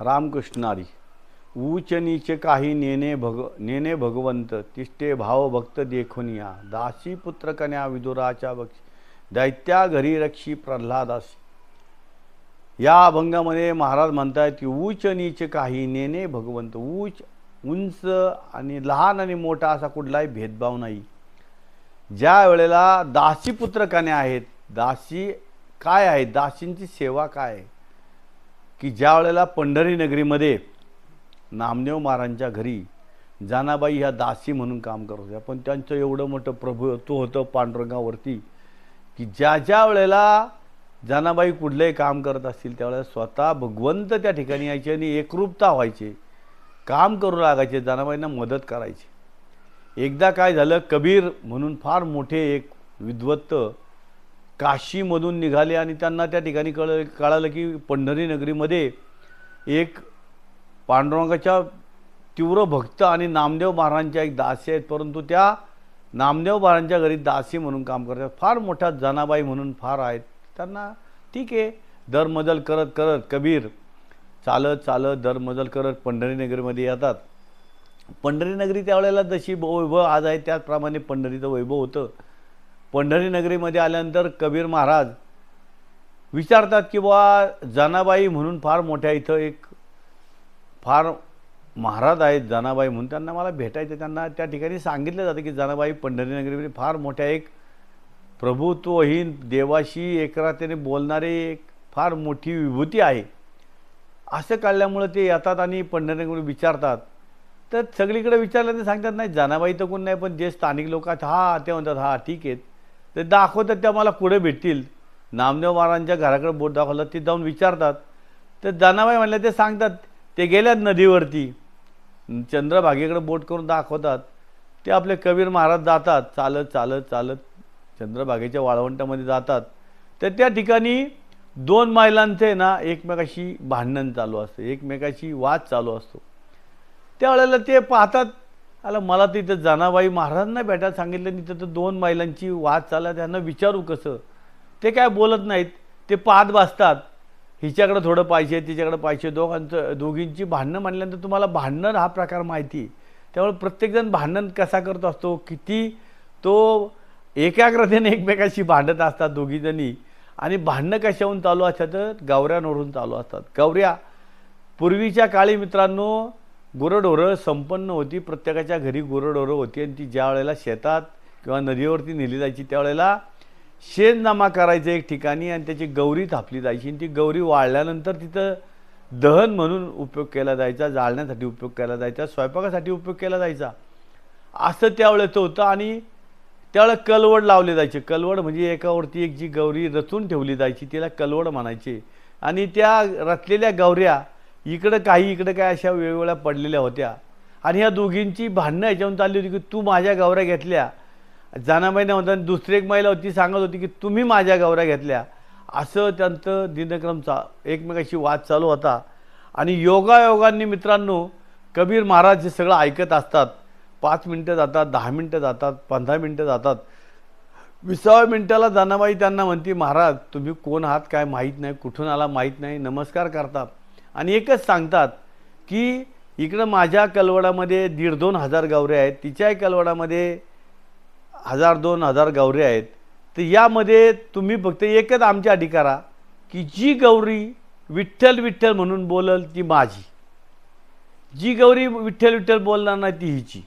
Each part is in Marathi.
रामकृष्णारी ऊच नीच काही नेने भग नेने भगवंत तिष्ठे भाव भक्त देखुनिया दासी पुत्र कन्या विदुराच्या बक्षी दैत्या घरी रक्षी प्रल्हादासी. या अभंगामध्ये महाराज म्हणतायत की ऊच नीच काही नेने भगवंत ऊच उंच आणि लहान आणि मोठा असा कुठलाही भेदभाव नाही. ज्या वेळेला दासी पुत्र कन्या आहेत दासी काय आहे दासींची सेवा काय आहे? की ज्या वेळेला पंढरी नगरीमध्ये नामदेव महाराजांच्या घरी जानाबाई ह्या दासी म्हणून काम करत होत्या पण त्यांचं एवढं मोठं प्रभुत्व होतं पांडुरंगावरती की ज्या ज्या वेळेला जानाबाई कुठलंही काम करत असतील त्यावेळेला स्वतः भगवंत त्या ठिकाणी यायचे आणि एकरूपता व्हायचे काम करू लागायचे जानाबाईंना मदत करायची. एकदा काय झालं कबीर म्हणून फार मोठे एक विद्वत्त काशीमधून निघाले आणि त्यांना त्या ठिकाणी कळ कळालं की पंढरी नगरीमध्ये एक पांडुरंगाच्या तीव्र भक्त आणि नामदेव महाराजांच्या एक दासी आहेत. परंतु त्या नामदेव महाराजांच्या घरी दासी म्हणून काम करतात. फार मोठ्या जनाबाई म्हणून फार आहेत. त्यांना ठीक आहे. दरमजल करत करत कबीर चालत चालत दरमजल करत पंढरी नगरीमध्ये येतात. पंढरी नगरी त्यावेळेला जशी वैभव आज आहे त्याचप्रमाणे पंढरीचं वैभव होतं. पंढरी नगरीमध्ये आल्यानंतर कबीर महाराज विचारतात की बुवा जनाबाई म्हणून फार मोठ्या इथं एक फार महाराज आहेत जनाबाई म्हणून. त्यांना मला भेटायचं त्यांना त्या ठिकाणी सांगितलं जातं की जनाबाई पंढरी नगरीमध्ये फार मोठ्या एक प्रभुत्वहीन देवाशी एकरातेने बोलणारे एक फार मोठी विभूती आहे. असं काढल्यामुळं ते येतात आणि पंढरपूर विचारतात. तर सगळीकडे विचारलं ते सांगतात नाही जनाबाई तर कोण नाही पण जे स्थानिक लोक आहेत हा ते म्हणतात हा ठीक आहेत ते दाखवतात ते आम्हाला पुढे भेटतील. नामदेव महाराजांच्या घराकडे बोट दाखवलं ते जाऊन विचारतात. तर जनाबाई म्हणल्या ते सांगतात ते गेल्यात नदीवरती. चंद्रभागेकडे बोट करून दाखवतात. ते आपले कबीर महाराज जातात चालत चालत चालत चंद्रभागेच्या वाळवंटामध्ये जातात. तर त्या ठिकाणी दोन महिलांचे ना एकमेकाशी भांडण चालू असतं एकमेकाशी वाद चालू असतो. त्यावेळेला ते पाहतात आला मला तिथं जनाबाई महाराजांना भेटायला सांगितलं आणि तिथं दोन महिलांची वाद चालला त्यांना विचारू कसं? ते काय बोलत नाहीत. ते पाहत बसतात हिच्याकडं थोडं पाहिजे तिच्याकडं पाहिजे. दोघांचं दोघींची भांडणं म्हणल्यानंतर तुम्हाला भांडण हा प्रकार माहिती त्यामुळे प्रत्येकजण भांडण कसा करत असतो? किती? तो एकाग्रतेने एकमेकाशी भांडत असतात दोघीजणी. आणि भांडणं कशाहून चालू असतात? तर गावऱ्यांवरून चालू असतात. गावऱ्या पूर्वीच्या काळी मित्रांनो गुरंढोरं संपन्न होती प्रत्येकाच्या घरी गुरंढोरं होती. आणि ती ज्या वेळेला शेतात किंवा नदीवरती नेली जायची त्यावेळेला शेणनामा करायचं एक ठिकाणी आणि त्याची गौरी थापली जायची. आणि ती गौरी वाळल्यानंतर तिथं दहन म्हणून उपयोग केला जायचा जाळण्यासाठी उपयोग केला जायचा स्वयंपाकासाठी उपयोग केला जायचा. असं त्यावेळेचं होतं आणि त्यावेळेला कलवड लावले जायचे. कलवड म्हणजे एकावरती एक जी गौरी रचून ठेवली जायची तिला कलवड म्हणायचे. आणि त्या रचलेल्या गौऱ्या इकडं काही इकडं काय अशा वेगवेगळ्या पडलेल्या होत्या. आणि ह्या दोघींची भांडणं याच्यावरून चालली होती की तू माझ्या गावऱ्या घेतल्या. जानाबाईने म्हणतात दुसरी एक महिला होती सांगत होती की तुम्ही माझ्या गावऱ्या घेतल्या. असं त्यांचं दिनक्रम चा एकमेकाशी वाद चालू होता. आणि योगायोगांनी मित्रांनो कबीर महाराज हे सगळं ऐकत असतात. पाच मिनटं जातात दहा मिनटं जातात पंधरा मिनटं जातात. विसाव्या मिनटाला जानाबाई त्यांना म्हणते महाराज तुम्ही कोण आहात काय माहीत नाही कुठून आला माहीत नाही नमस्कार करतात. आणि एकच सांगतात की इकडं माझ्या कलवडामध्ये दीड दोन हजार गावरे आहेत तिच्याही कलवडामध्ये हजार दोन हजार गावरे आहेत. तर यामध्ये तुम्ही फक्त एकच आमच्या अधिकारा की जी गौरी विठ्ठल विठ्ठल म्हणून बोलल ती माझी. जी गौरी विठ्ठल विठ्ठल बोलणार नाही ती हिची.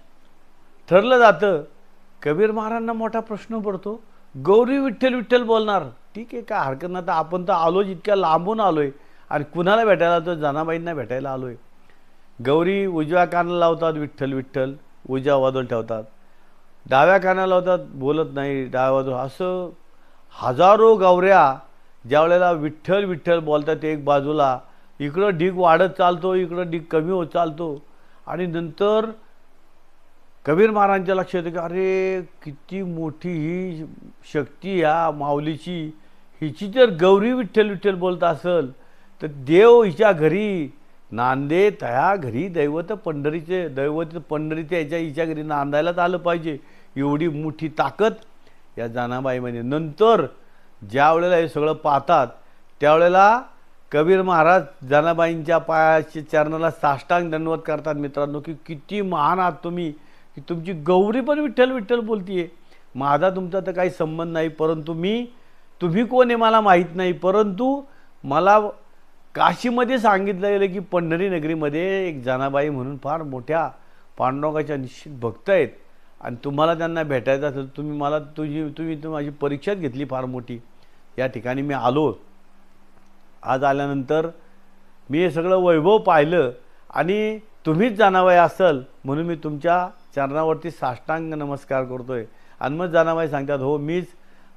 ठरलं जातं कबीर महाराजांना मोठा प्रश्न पडतो गौरी विठ्ठल विठ्ठल बोलणार. ठीक आहे काय हरकत नाही. तर आपण तर आलोच इतक्या लांबून आलो आहे आणि कुणाला भेटायला आलो जनाबाईंना भेटायला आलो आहे गौरी उजव्या कानाला लावतात विठ्ठल विठ्ठल. उजव्या बाजूला ठेवतात. डाव्या कानाला लावतात बोलत नाही. डाव्या बाजू असं हजारो गौऱ्या ज्या वेळेला विठ्ठल विठ्ठल बोलतात एक बाजूला इकडं ढीग वाढत चालतो इकडं ढीग कमी होत चालतो. आणि नंतर कबीर महाराजांच्या लक्षात येतं की अरे किती मोठी ही शक्ती ह्या माऊलीची. हिची जर गौरी विठ्ठल विठ्ठल बोलत असेल तर देव हिच्या घरी नांदे तया घरी दैवत पंढरीचे दैवत पंढरीचे याच्या हिच्या घरी नांदायलाच आलं पाहिजे. एवढी मोठी ताकद या जानाबाईमध्ये नंतर ज्या वेळेला हे सगळं पाहतात त्यावेळेला कबीर महाराज जनाबाईंच्या पायाच्या चरणाला साष्टांग दंडवत करतात. मित्रांनो की किती महान आहात तुम्ही की तुमची गौरी पण विठ्ठल विठ्ठल बोलतीये. माझा तुमचा तर काही संबंध नाही परंतु मी तुम्ही कोण आहे मला माहीत नाही परंतु मला काशीमध्ये सांगितलं गेलं की पंढरी नगरीमध्ये एक जनाबाई म्हणून फार मोठ्या पांडुरंगाच्या निश्चित भक्त आहेत. आणि तुम्हाला त्यांना भेटायचं असेल तुम्ही मला तुझी तुम्ही माझी परीक्षाच घेतली फार मोठी. या ठिकाणी मी आलो. आज आल्यानंतर मी हे सगळं वैभव पाहिलं आणि तुम्हीच जानाबाई असल म्हणून मी तुमच्या चरणावरती साष्टांग नमस्कार करतोय. आणि मग जानाबाई सांगतात हो मीच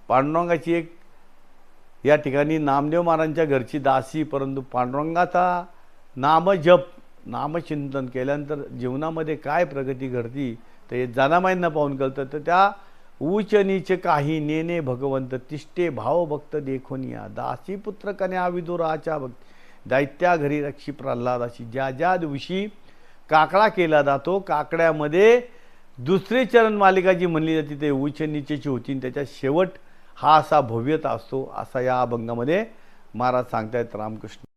पांडुरंगाची एक या ठिकाणी नामदेव महाराजांच्या घरची दासी परंतु पांडुरंगाचा नामजप नामचिंतन केल्यानंतर जीवनामध्ये काय प्रगती घडती तर हे जनामाईंना पाहून कळतं. तर त्या उच नीच काही नेने भगवंत तिष्टे भाव भक्त देखोनिया दासी पुत्र कन्या विदुराच्या भक्ती. दैत्या घरी रक्षी प्रल्हादाशी. ज्या ज्या दिवशी काकडा केला जातो काकड्यामध्ये दुसरी चरण मालिका जी म्हणली जाते ते उच्च नीचेची होती त्याच्या शेवट हा असा भव्यता असतो असा या अभंगामध्ये महाराज सांगतायत रामकृष्ण.